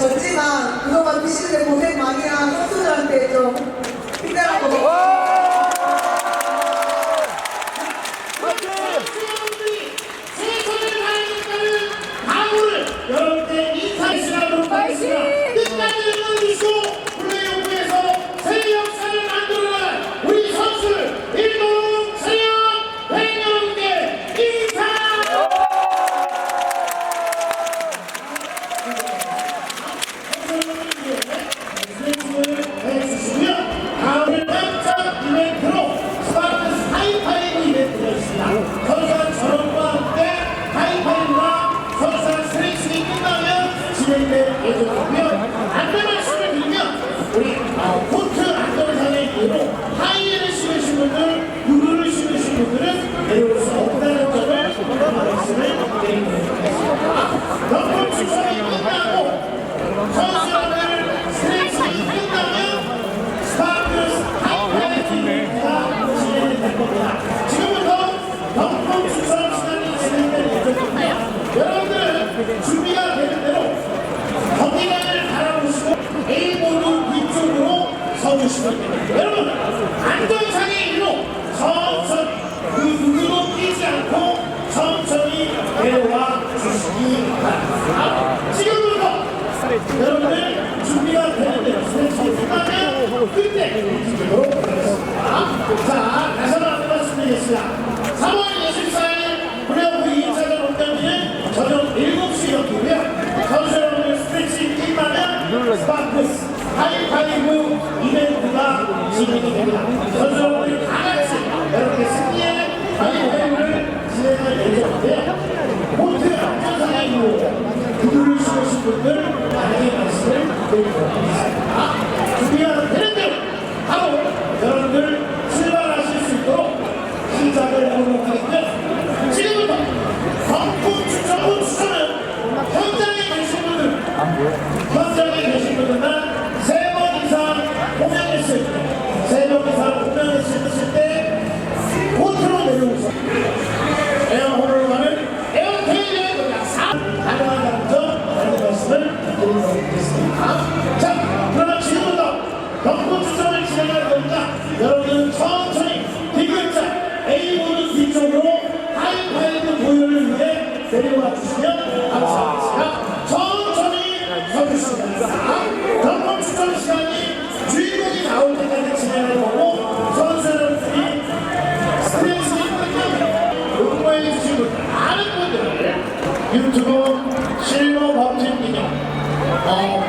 졌지만 그동안 피시는데 고생 많이 한 선수들한테 좀 힘내라고 수영들이 최선을 다하겠다는 각오를 여러분께 인사의 시간으로 하겠습니다. 끝까지 응원해주시고 플레이오프에서 새 역사를 만들어갈 우리 선수들 일동 세영 팬 여러분께 인사! 스트레칭을 해주시고요. 다음은 깜짝 이벤트로 스파르타스 하이파이브 이벤트가 있습니다. 선수한 전원과 함께 하이파이브와 선수한 스트레칭이 끝나면 진행될 예정이고요. 안내 말씀을 드리면 우리 어, 코트 안전상의 이유로 하이에를 신으신 분들, 유루를 신으신 분들은 내려올 수 없다는 점을 말씀을 드리도록 하겠습니다. 덕분 추첨이 끝나고 선수들 스트레칭이 끝나면 스파크스 하이파이브가 진행될 겁니다. 지금부터 경품 추첨 시간이 진행될 예정입니다. 여러분들 준비가 되는 대로 경기장을 바라보시고 A보드 뒤쪽으로 서주시면 됩니다. 여러분 안전상의 일로 천천히 그 누구도 뛰지 않고 천천히 내려와 주시기 바랍니다. 지금부터 여러분들 준비가 되는 대로 스트레칭이 끝나면 그때 움직이도록 하겠습니다. 자, 다시 한번 말씀드리겠습니다. 3월 24일 플레이오프 2차전 원정기는 저녁 7시 경기고요. 선수 여러분들 스트레칭 끝나면 스파크스 하이파이브 이벤트가 진행이 됩니다. 선수 여러분들 다 같이 여러분의 승리의 하이파이브를 진행할. 모두 안전상의 이유 구두를 신으신 분들 만약에 말씀을 드리도록 하겠습니다. 준비가 되는 대로 바로 여러분들 시간이 주인공이 나올 때까지 진행할 거고 선수 여러분들이 스트레칭이 끝나면 응모해 주신 분들 많은 분들 유튜브 실버 버튼 기능 어,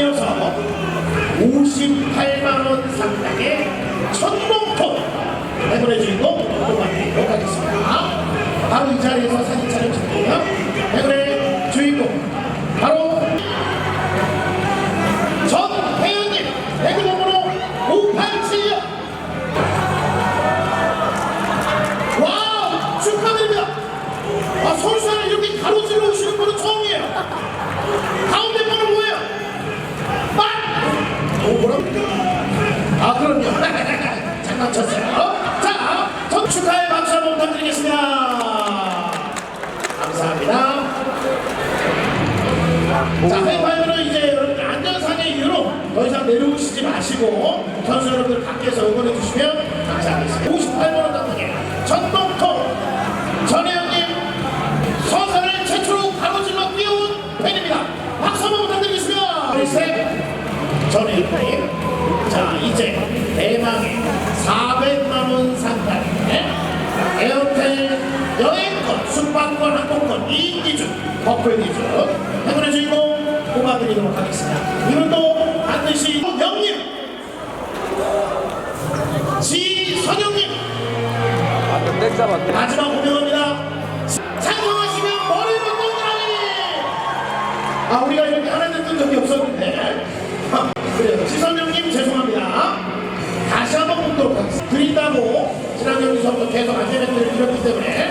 다음 이어서 58만 원 상당의 천봉톤 해군의 주인공 도망드리도록 하겠습니다. 바로 이 자리에서 사진 촬영 중이에요. 해군의 자, 회파이브는 이제 여러분들 안전상의 이유로 더 이상 내려오시지 마시고 선수 여러분들 밖에서 응원해 주시면 감사하겠습니다. 58만원 당당에 전동통 전혜영님 서산을 최초로 가로질러 뛰어온 팬입니다. 박수 한번 부탁드리겠습니다. 우리 셋 전혜영님 자 이제 대망의 400만원 상당의 에어텔 여행권, 숙박권, 항공권 2인 기준, 커플 기준 행운의 주인공 뽑아드리도록 하겠습니다. 이분도 반드시 영님, 지선영님. 마지막 고백합니다. 찬성하시면 머리를 동그라미. 아 우리가 이렇게 하나 듣던 적이 없었는데. 아, 그래요. 지선영님 죄송합니다. 다시 한번 묻도록 하겠습니다. 드린다고 지난 경기서부터 계속 안전벨트를 드렸기 때문에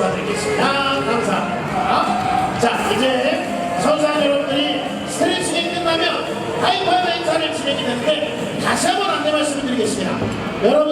축하드리겠습니다. 감사합니다. 자 이제 선수한 여러분들이 스트레칭이 끝나면 하이파이브 행사를 진행이 되는데 다시 한번 안내 말씀을 드리겠습니다. 여러분